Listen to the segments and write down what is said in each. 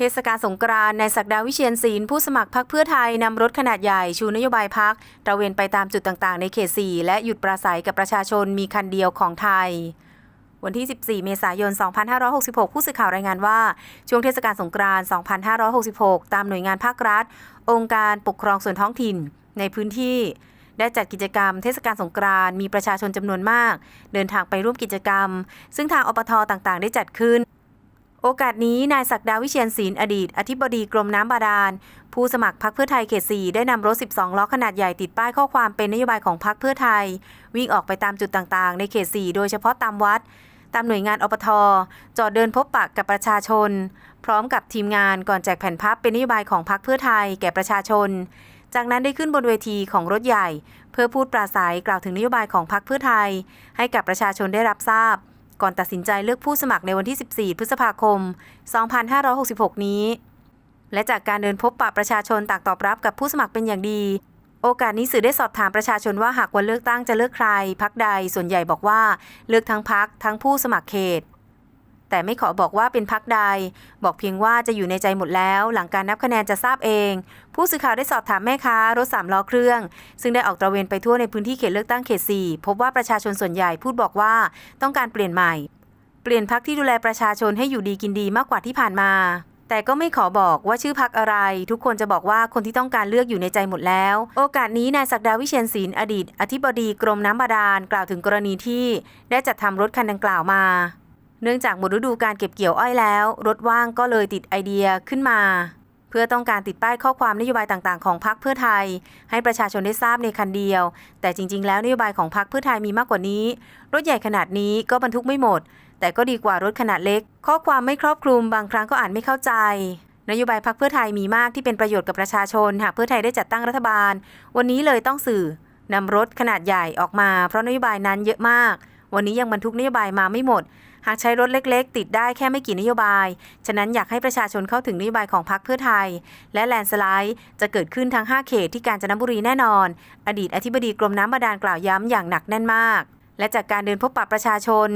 เทศกาลสงกรานต์ในศักดาวิเชียนศิลผู้สมัครพรรคเพื่อไทยนำรถขนาดใหญ่ชูนโยบายพักตระเวนไปตามจุดต่างๆ ในเขต 4 และหยุดปราศัยกับประชาชนมีคันเดียวของไทยวันที่ 14 เมษายน 2566 ผู้สื่อข่าวรายงานว่า ช่วงเทศกาลสงกรานต์ 2566 ตามหน่วยงานภาครัฐ องค์การปกครองส่วนท้องถิ่น ในพื้นที่ ได้จัดกิจกรรมเทศกาลสงกรานต์ มีประชาชนจำนวนมาก เดินทางไปร่วมกิจกรรม ซึ่งทางอปทต่างๆ ได้จัดขึ้น โอกาสนี้นายศักดาวิเชียนศิลป์อดีต อธิบดีกรมน้ำบาดาล ผู้สมัครพรรคเพื่อไทยเขต4ได้นำรถ 12 ล้อขนาดใหญ่ติดป้ายข้อความเป็นนโยบายของพรรคเพื่อไทย วิ่งออกไปตามจุดต่างๆ ในเขต4โดยเฉพาะตามวัด ตามหน่วยงานอปท จอดเดินพบปะกับประชาชน พร้อมกับทีมงานก่อนแจกแผ่นพับเป็นนโยบายของพรรคเพื่อไทยแก่ประชาชน จากนั้นได้ขึ้นบนเวทีของรถใหญ่ เพื่อพูดปราศัยกล่าวถึงนโยบายของพรรคเพื่อไทย ให้กับประชาชนได้รับทราบ ก่อนตัดสินใจเลือกผู้สมัครในวันที่ 14 พฤษภาคม 2566 นี้ และจากการเดินพบปะประชาชนต่างตอบรับกับผู้สมัครเป็นอย่างดี โอกาสนี้สื่อได้สอบถามประชาชนว่าหากวันเลือกตั้งจะเลือกใครพักใดส่วนใหญ่บอกว่า เลือกทั้งพักทั้งผู้สมัครเขต แต่ไม่ขอบอกว่าเป็นพักใด บอกเพียงว่าจะอยู่ในใจหมดแล้ว หลังการนับคะแนนจะทราบเอง ผู้สื่อข่าวได้สอบถามแม่ค้ารถสามล้อเครื่อง ซึ่งได้ออกตระเวนไปทั่วในพื้นที่เขตเลือกตั้งเขต 4 พบว่าประชาชนส่วนใหญ่พูดบอกว่าต้องการเปลี่ยนใหม่ เปลี่ยนพักที่ดูแลประชาชนให้อยู่ดีกินดีมากกว่าที่ผ่านมาแต่ก็ไม่ขอบอกว่าชื่อพักอะไร ทุกคนจะบอกว่าคนที่ต้องการเลือกอยู่ในใจหมดแล้ว โอกาสนี้นายศักดาวิเชียนศิลป์อดีต อธิบดีกรมน้ำบาดาลกล่าวถึงกรณีที่ ได้จัดทำรถคันดังกล่าวมา เนื่องจากหมดฤดูการเก็บเกี่ยวอ้อยแล้ว รถว่างก็เลยติดไอเดียขึ้นมา เพื่อต้องการติดป้ายข้อความนโยบายต่างๆ ของพรรคเพื่อไทย ให้ประชาชนได้ทราบในคันเดียว แต่จริง ๆ แล้วนโยบายของพรรคเพื่อไทยมีมากกว่านี้ รถใหญ่ขนาดนี้ก็บรรทุกไม่หมด แต่ก็ดีกว่ารถขนาดเล็ก ข้อความไม่ครอบคลุมบางครั้งก็อ่านไม่เข้าใจนโยบายพรรคเพื่อไทยมีมากที่เป็นประโยชน์กับประชาชน หากเพื่อไทยได้จัดตั้งรัฐบาล วันนี้เลยต้องสื่อนำรถขนาดใหญ่ออกมา เพราะนโยบายนั้นเยอะมาก วันนี้ยังบรรทุกนโยบายมาไม่หมดากใช้รถเล็กๆ ติดได้แค่ไม่กี่นโยบาย ฉะนั้นอยากให้ประชาชนเข้าถึงนโยบายของพรรคเพื่อไทย และแลนสไลด์จะเกิดขึ้นทั้ง 5 เขตที่กาญจนบุรีแน่นอน อดีตอธิบดีกรมน้ำบาดาลกล่าวย้ำอย่างหนักแน่นมาก และจากการเดินพบปะประชาชน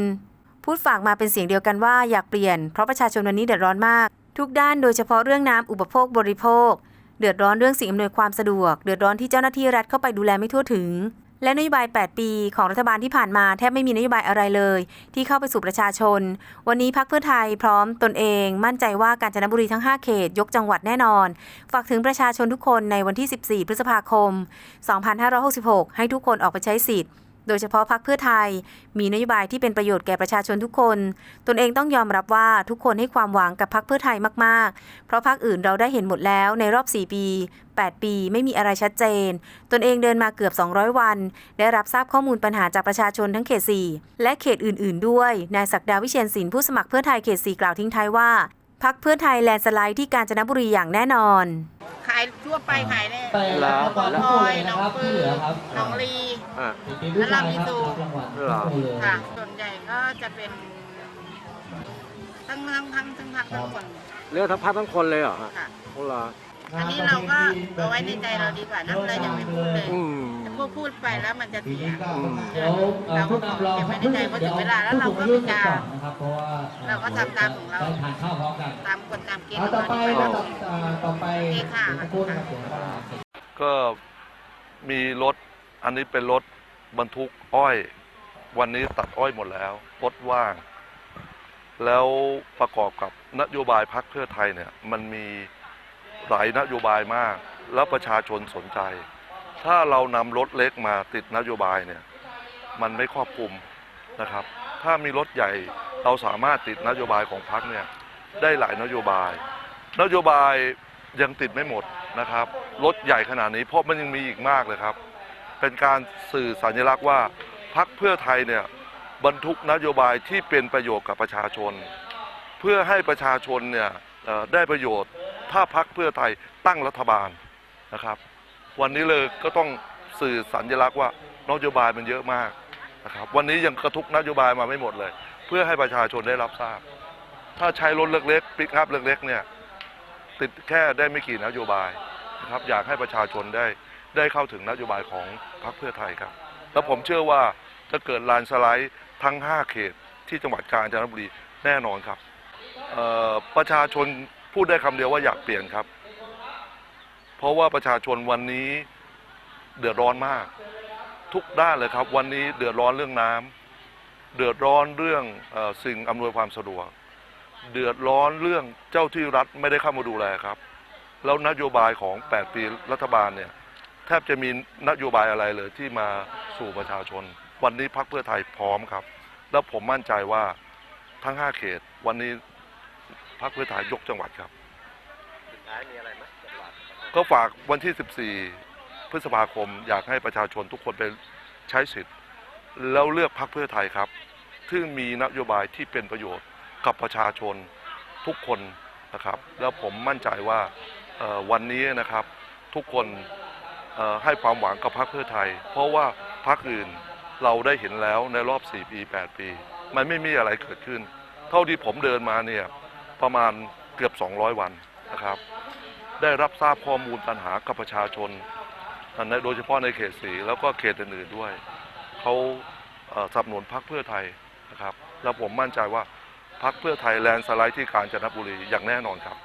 พูดฝากมาเป็นเสียงเดียวกันว่าอยากเปลี่ยน เพราะประชาชนวันนี้เดือดร้อนมาก ทุกด้านโดยเฉพาะเรื่องน้ำอุปโภคบริโภค เดือดร้อนเรื่องสิ่งอำนวยความสะดวก เดือดร้อนที่เจ้าหน้าที่รัฐเข้าไปดูแลไม่ทั่วถึง และนโยบาย 8 ปีของรัฐบาลที่ผ่านมาแทบไม่มีนโยบายอะไรเลย ที่เข้าไปสู่ประชาชน วันนี้พักเพื่อไทยพร้อมตนเอง มั่นใจว่าการจนบุรีทั้ง 5 เขต ยกจังหวัดแน่นอน ฝากถึงประชาชนทุกคนในวันที่ 14 พฤษภาคม 2566 ให้ทุกคนออกไปใช้สิทธิ์ โดยเฉพาะพรรคเพื่อไทย มีนโยบายที่เป็นประโยชน์แก่ประชาชนทุกคน ตนเองต้องยอมรับว่าทุกคนให้ความหวังกับพรรคเพื่อไทยมาก ๆ เพราะพรรคอื่นเราได้เห็นหมดแล้วในรอบ 4 ปี 8 ปีไม่มีอะไรชัดเจน ตนเองเดินมาเกือบ 200 วัน ได้รับทราบข้อมูลปัญหาจากประชาชนทั้งเขต 4 และเขตอื่น ๆ ด้วย นายศักดาวิเชียนศิลป์ผู้สมัครเพื่อไทยเขต 4 กล่าวทิ้งท้ายว่าพรรคเพื่อไทยแลนด์สไลด์ที่กาญจนบุรีอย่างแน่นอน ขายทั่วไปขายได้แต่แล้วละจังหวัดพทุลกอยคนหนนะองครับปืที่อเหลือครับหนองลี อะมีผู้ชายนะครับทุกจังหวัดทุกคนเลยค่ะ ส่วนใหญ่ก็จะเป็นทั้งทั้งทั้งทั้งพักทั้งคนเลือกทั้งพักทั้งคนเลยเหรอฮะค่ะ โอ้เหร ออันนี้เราก็เอาไว้ในใจเราดีกว่านะเราอย่าไปพูดเลยอืมพูดพูดไปแล้วมันจะทีเสียนี้ก็เดี๋ยวเอ่อผู้นำรองครับเก็บไว้ในใจเพราะถึงเวลาแล้วเราก็ผู้มีสูงการอายุก่อนนะครับเพราะว่าเราก็ทำตามของเราได้ทานข้าวพร้อมกันตามกฎตามเกณฑ์เอาของต่อเราไปที่นะเราต่ออ่า ต่อไปโอเคค่ะสักครู่นะครับเดี๋ยวเราก็มีรถอันนี้เป็นรถบรรทุกอ้อย วันนี้ตัดอ้อยหมดแล้วรถว่าง แล้วประกอบกับนโยบายพักเพื่อไทยเนี่ย มันมี หลายนโยบายมาก แล้วประชาชนสนใจ ถ้าเรานำรถเล็กมาติดนโยบายเนี่ยมันไม่ครอบคลุมนะครับ ถ้ามีรถใหญ่เราสามารถติดนโยบายของพักเนี่ยได้หลายนโยบาย นโยบายยังติดไม่หมดนะครับ รถใหญ่ขนาดนี้เพราะมันยังมีอีกมากเลยครับ เป็นการสื่อสัญลักษณ์ว่าพักเพื่อไทยเนี่ยบรรทุกนโยบายที่เป็นประโยชน์กับประชาชน เพื่อให้ประชาชนเนี่ยได้ประโยชน์ ถ้าพักเพื่อไทยตั้งรัฐบาลนะครับ วันนี้เลยก็ต้องสื่อสัญลักษณ์ว่านโยบายมันเยอะมากนะครับ วันนี้ยังกระทุกนโยบายมาไม่หมดเลย เพื่อให้ประชาชนได้รับทราบ ถ้าใช้รถเล็กๆปิกอัพเล็กๆเนี่ยติดแค่ได้ไม่กี่นโยบายนะครับอยากให้ประชาชนได้ได้เข้าถึงนโยบายของพรรคเพื่อไทยครับ แล้วผมเชื่อว่าจะเกิดลานสไลด์ทั้ง 5 เขตที่จังหวัดกาญจนบุรีแน่นอนครับประชาชน พูดได้คำเดียวว่าอยากเปลี่ยนครับ เพราะว่าประชาชนวันนี้เดือดร้อนมาก ทุกด้านเลยครับ วันนี้เดือดร้อนเรื่องน้ำเดือดร้อนเรื่องอสิ่งอำนวยความสะดวก เดือดร้อนเรื่องเจ้าที่รัฐไม่ได้เข้ามาดูแลครับ แล้วนโยบายของ 8 ปีรัฐบาลเนี่ยแทบจะมีนโยบายอะไรเลยที่มาสู่ประชาชน วันนี้พักเพื่อไทยพร้อมครับ แล้วผมมั่นใจว่าทั้ง 5 เขตวันนี้ พักเพื่อไทยยกจังหวัดครับสุดท้ายมีอะไรไหมจังหวัดก็ฝากวันที่ 14 พฤษภาคม อยากให้ประชาชนทุกคนไปใช้สิทธิ์ แล้วเลือกพรรคเพื่อไทยครับ ซึ่งมีนโยบายที่เป็นประโยชน์กับประชาชนทุกคนนะครับ แล้วผมมั่นใจว่าเอ่อวันนี้นะครับทุกคนเอ่อให้ความหวังกับพรรคเพื่อไทย เพราะว่าพรรคอื่นเราได้เห็นแล้วในรอบ 4 ปี 8 ปี มันไม่มีอะไรเกิดขึ้น เท่าที่ผมเดินมาเนี่ย ประมาณเกือบ 200 วันนะครับ ได้รับทราบข้อมูลปัญหากับประชาชนในโดยเฉพาะในเขตสีแล้วก็เขตอื่นๆด้วยเขาสนับสนุนพรรคเพื่อไทยนะครับ แล้วผมมั่นใจว่าพรรคเพื่อไทยแลนสไลด์ที่กาญจนบุรีอย่างแน่นอนครับ